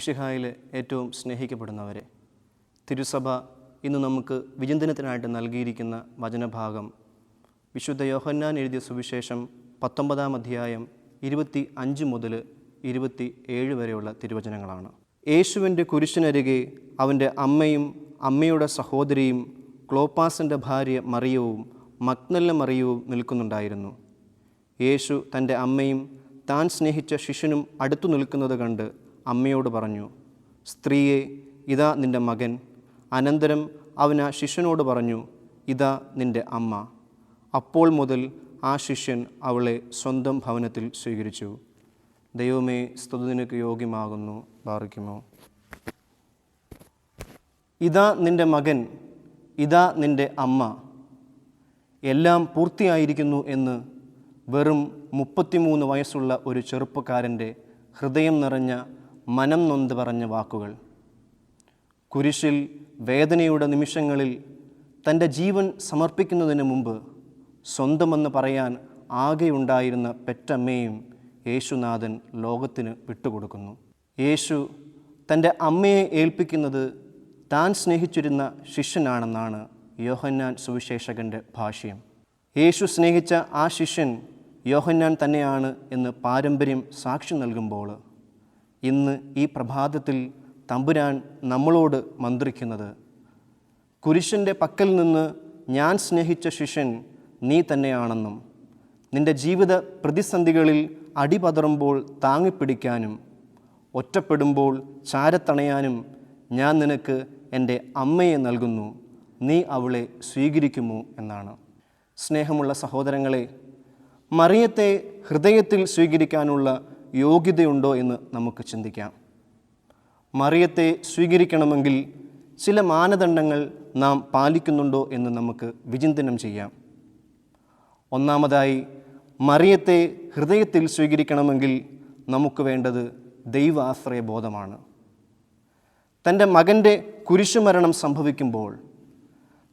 മിഷിഹായിൽ ഏറ്റവും സ്നേഹിക്കപ്പെടുന്നവരെ. തിരുസഭ ഇന്ന് നമുക്ക് വിചിന്തനത്തിനായിട്ട് നൽകിയിരിക്കുന്ന വചനഭാഗം വിശുദ്ധ യോഹന്നാൻ എഴുതിയ സുവിശേഷം പത്തൊമ്പതാം അധ്യായം ഇരുപത്തി അഞ്ച് മുതൽ ഇരുപത്തി ഏഴ് വരെയുള്ള തിരുവചനങ്ങളാണ്. യേശുവിന്റെ കുരിശിനരികെ അവന്റെ അമ്മയും അമ്മയുടെ സഹോദരിയും ക്ലോപ്പാസിന്റെ ഭാര്യ മറിയവും മക്നല്ല മറിയവും നിൽക്കുന്നുണ്ടായിരുന്നു. യേശു തന്റെ അമ്മയും താൻ സ്നേഹിച്ച ശിഷ്യനും അടുത്തു നിൽക്കുന്നത് കണ്ട് അമ്മയോട് പറഞ്ഞു സ്ത്രീയെ ഇതാ നിന്റെ മകൻ. അനന്തരം അവൻ ആ ശിഷ്യനോട് പറഞ്ഞു ഇതാ നിന്റെ അമ്മ. അപ്പോൾ മുതൽ ആ ശിഷ്യൻ അവളെ സ്വന്തം ഭവനത്തിൽ സ്വീകരിച്ചു. ദൈവമേ സ്തുതിനക്ക് യോഗ്യമാകുന്നു ബാറിക്കുമോ ഇതാ നിന്റെ മകൻ ഇതാ നിന്റെ അമ്മ. എല്ലാം പൂർത്തിയായിരിക്കുന്നു എന്ന് വെറും മുപ്പത്തിമൂന്ന് വയസ്സുള്ള ഒരു ചെറുപ്പക്കാരന്റെ ഹൃദയം നിറഞ്ഞ മനം നൊന്ത് പറഞ്ഞ വാക്കുകൾ. കുരിശിൽ വേദനയുടെ നിമിഷങ്ങളിൽ തന്റെ ജീവൻ സമർപ്പിക്കുന്നതിന് മുമ്പ് സ്വന്തമെന്ന് പറയാൻ ആകെയുണ്ടായിരുന്ന പെറ്റമ്മയും യേശുനാഥൻ ലോകത്തിന് വിട്ടുകൊടുക്കുന്നു. യേശു തന്റെ അമ്മയെ ഏൽപ്പിക്കുന്നത് താൻ സ്നേഹിച്ചിരുന്ന ശിഷ്യനാണെന്നാണ് യോഹന്നാൻ സുവിശേഷകന്റെ ഭാഷ്യം. യേശു സ്നേഹിച്ച ആ ശിഷ്യൻ യോഹന്നാൻ തന്നെയാണ് എന്ന് പാരമ്പര്യം സാക്ഷി നൽകുമ്പോൾ ഇന്ന് ഈ പ്രഭാതത്തിൽ തമ്പുരാൻ നമ്മളോട് മന്ത്രിക്കുന്നത് കുരിശന്റെ പക്കൽ നിന്ന് ഞാൻ സ്നേഹിച്ച ശിഷ്യൻ നീ തന്നെയാണെന്നും നിന്റെ ജീവിത പ്രതിസന്ധികളിൽ അടിപതറുമ്പോൾ താങ്ങിപ്പിടിക്കാനും ഒറ്റപ്പെടുമ്പോൾ ചാരത്തണയാനും ഞാൻ നിനക്ക് എന്റെ അമ്മയെ നൽകുന്നു നീ അവളെ സ്വീകരിക്കുമോ എന്നാണ്. സ്നേഹമുള്ള സഹോദരങ്ങളെ മറിയത്തെ ഹൃദയത്തിൽ സ്വീകരിക്കാനുള്ള യോഗ്യതയുണ്ടോ എന്ന് നമുക്ക് ചിന്തിക്കാം. മറിയത്തെ സ്വീകരിക്കണമെങ്കിൽ ചില മാനദണ്ഡങ്ങൾ നാം പാലിക്കുന്നുണ്ടോ എന്ന് നമുക്ക് വിചിന്തനം ചെയ്യാം. ഒന്നാമതായി മറിയത്തെ ഹൃദയത്തിൽ സ്വീകരിക്കണമെങ്കിൽ നമുക്ക് വേണ്ടത് ദൈവാശ്രയ ബോധമാണ് തന്റെ മകന്റെ കുരിശുമരണം സംഭവിക്കുമ്പോൾ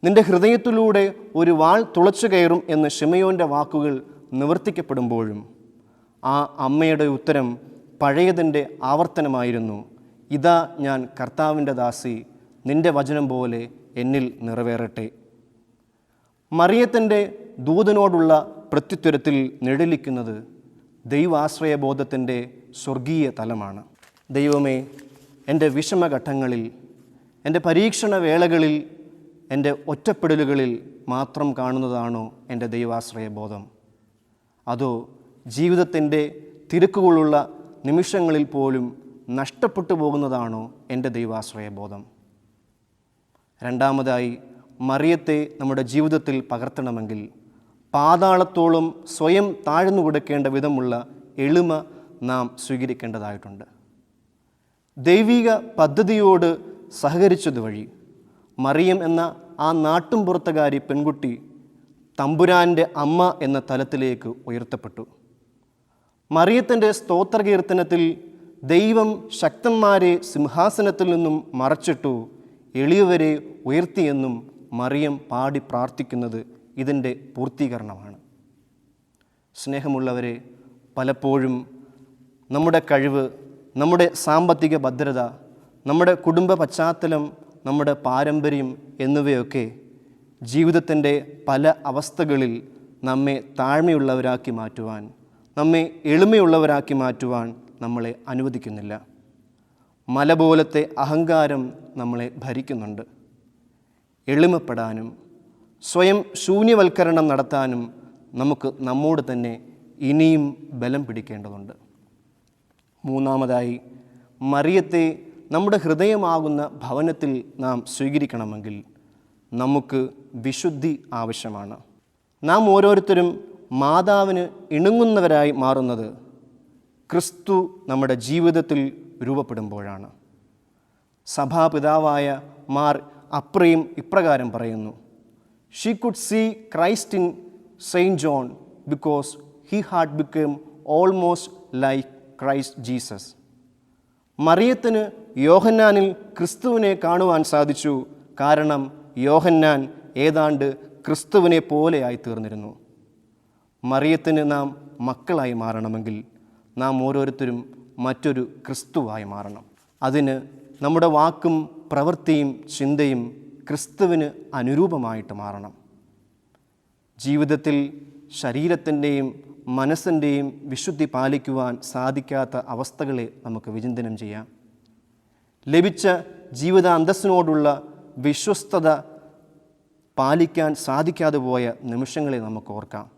നിന്റെ ഹൃദയത്തിലൂടെ ഒരു വാൾ തുളച്ചു കയറും എന്ന് ഷിമയോന്റെ വാക്കുകൾ നിവർത്തിക്കപ്പെടുമ്പോഴും ആ അമ്മയുടെ ഉത്തരം പഴയതിന്റെ ആവർത്തനമായിരുന്നു. ഇതാ ഞാൻ കർത്താവിന്റെ ദാസി നിന്റെ വചനം പോലെ എന്നിൽ നിറവേറട്ടെ. മറിയത്തിന്റെ ദൂതനോടുള്ള പ്രത്യുത്തരത്തിൽ നിഴലിക്കുന്നത് ദൈവാശ്രയബോധത്തിന്റെ സ്വർഗീയ തലമാണ്. ദൈവമേ എന്റെ വിഷമഘട്ടങ്ങളിൽ എന്റെ പരീക്ഷണ വേളകളിൽ എന്റെ ഒറ്റപ്പെടലുകളിൽ മാത്രം കാണുന്നതാണോ എന്റെ ദൈവാശ്രയബോധം? അതോ ജീവിതത്തിന്റെ തിരക്കുകളുള്ള നിമിഷങ്ങളിൽ പോലും നഷ്ടപ്പെട്ടു പോകുന്നതാണോ എന്റെ ദൈവാശ്രയബോധം? രണ്ടാമതായി മറിയത്തെ നമ്മുടെ ജീവിതത്തിൽ പകർത്തണമെങ്കിൽ പാതാളത്തോളം സ്വയം താഴ്ന്നു കൊടുക്കേണ്ട വിധമുള്ള എളിമ നാം സ്വീകരിക്കേണ്ടതായിട്ടുണ്ട്. ദൈവിക പദ്ധതിയോട് സഹകരിച്ചതുവഴി മറിയം എന്ന ആ നാട്ടുംപുറത്തുകാരി പെൺകുട്ടി തമ്പുരാന്റെ അമ്മ എന്ന തലത്തിലേക്ക് ഉയർത്തപ്പെട്ടു. മറിയത്തിന്റെ സ്തോത്രകീർത്തനത്തിൽ ദൈവം ശക്തന്മാരെ സിംഹാസനത്തിൽ നിന്നും മറച്ചിട്ടു എളിയവരെ ഉയർത്തിയെന്നും മറിയം പാടി പ്രാർത്ഥിക്കുന്നത് ഇതിന്റെ പൂർത്തീകരണമാണ്. സ്നേഹമുള്ളവരെ പലപ്പോഴും നമ്മുടെ കഴിവ് നമ്മുടെ സാമ്പത്തിക ഭദ്രത നമ്മുടെ കുടുംബ പശ്ചാത്തലം നമ്മുടെ പാരമ്പര്യം എന്നിവയൊക്കെ ജീവിതത്തിന്റെ പല അവസ്ഥകളിൽ നമ്മെ താഴ്മയുള്ളവരാക്കി മാറ്റുവാൻ നമ്മെ എളിമയുള്ളവരാക്കി മാറ്റുവാൻ നമ്മളെ അനുവദിക്കുന്നില്ല. മല പോലത്തെ അഹങ്കാരം നമ്മളെ ഭരിക്കുന്നുണ്ട്. എളിമപ്പെടാനും സ്വയം ശൂന്യവൽക്കരണം നടത്താനും നമുക്ക് നമ്മോട് തന്നെ ഇനിയും ബലം പിടിക്കേണ്ടതുണ്ട്. മൂന്നാമതായി മറിയത്തെ നമ്മുടെ ഹൃദയമാകുന്ന ഭവനത്തിൽ നാം സ്വീകരിക്കണമെങ്കിൽ നമുക്ക് വിശുദ്ധി ആവശ്യമാണ്. നാം ഓരോരുത്തരും മാതാവിന് ഇണങ്ങുന്നവരായി മാറുന്നത് ക്രിസ്തു നമ്മുടെ ജീവിതത്തിൽ രൂപപ്പെടുമ്പോഴാണ്. സഭാപിതാവായ മാർ അപ്രയും ഇപ്രകാരം പറയുന്നു she could see Christ in saint John because he had become almost like Christ Jesus മറിയത്തിന് യോഹന്നാനിൽ ക്രിസ്തുവിനെ കാണുവാൻ സാധിച്ചു കാരണം യോഹന്നാൻ ഏതാണ്ട് ക്രിസ്തുവിനെ പോലെയായി തീർന്നിരുന്നു മറിയത്തിന് നാം മക്കളായി മാറണമെങ്കിൽ നാം ഓരോരുത്തരും മറ്റൊരു ക്രിസ്തുവായി മാറണം. അതിന് നമ്മുടെ വാക്കും പ്രവൃത്തിയും ചിന്തയും ക്രിസ്തുവിന് അനുരൂപമായിട്ട് മാറണം. ജീവിതത്തിൽ ശരീരത്തിന്റെയും മനസ്സിന്റെയും വിശുദ്ധി പാലിക്കുവാൻ സാധിക്കാത്ത അവസ്ഥകളെ നമുക്ക് വിചിന്തനം ചെയ്യാം. ലഭിച്ച ജീവിത അന്തസ്സിനോടുള്ള വിശ്വസ്തത പാലിക്കാൻ സാധിക്കാതെ പോയ നിമിഷങ്ങളെ നമുക്ക് ഓർക്കാം.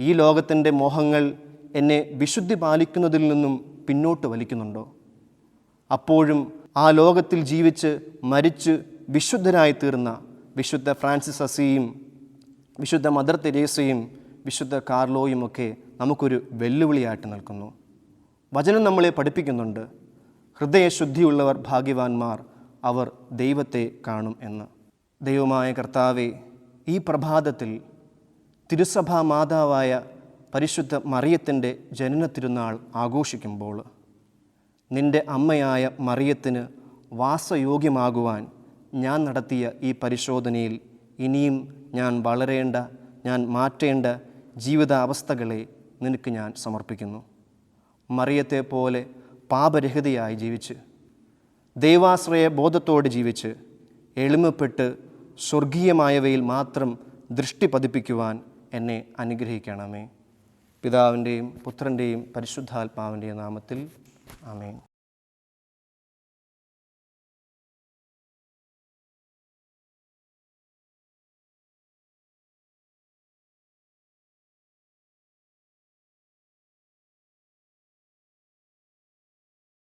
ഈ ലോകത്തിന്റെ മോഹങ്ങൾ എന്നെ വിശുദ്ധി പാലിക്കുന്നതിൽ നിന്നും പിന്നോട്ട് വലിക്കുന്നുണ്ടോ? അപ്പോഴും ആ ലോകത്തിൽ ജീവിച്ച് മരിച്ച് വിശുദ്ധരായി തീർന്ന വിശുദ്ധ ഫ്രാൻസിസ് അസിയും വിശുദ്ധ മദർ തെരേസയും വിശുദ്ധ കാർലോയും ഒക്കെ നമുക്കൊരു വെല്ലുവിളിയായിട്ട് നിൽക്കുന്നു. വചനം നമ്മളെ പഠിപ്പിക്കുന്നുണ്ട്. ഹൃദയശുദ്ധിയുള്ളവർ ഭാഗ്യവാന്മാർ അവർ ദൈവത്തെ കാണും എന്ന്. ദൈവമായ കർത്താവെ ഈ പ്രഭാതത്തിൽ തിരുസഭാ മാതാവായ പരിശുദ്ധ മറിയത്തിന്റെ ജനന തിരുനാൾ ആഘോഷിക്കുമ്പോൾ നിന്റെ അമ്മയായ മറിയത്തിന് വാസയോഗ്യമാകുവാൻ ഞാൻ നടത്തിയ ഈ പരിശോധനയിൽ ഇനിയും ഞാൻ വളരേണ്ട ഞാൻ മാറ്റേണ്ട ജീവിതാവസ്ഥകളെ നിനക്ക് ഞാൻ സമർപ്പിക്കുന്നു. മറിയത്തെ പോലെ പാപരഹിതയായി ജീവിച്ച് ദൈവാശ്രയ ബോധത്തോടെ ജീവിച്ച് എളിമപ്പെട്ട് സ്വർഗീയമായവയിൽ മാത്രം ദൃഷ്ടി പതിപ്പിക്കുവാൻ എന്നെ അനുഗ്രഹിക്കണമേ പിതാവിന്റെയും പുത്രന്റെയും പരിശുദ്ധാത്മാവിന്റെയും നാമത്തിൽ. ആമേൻ.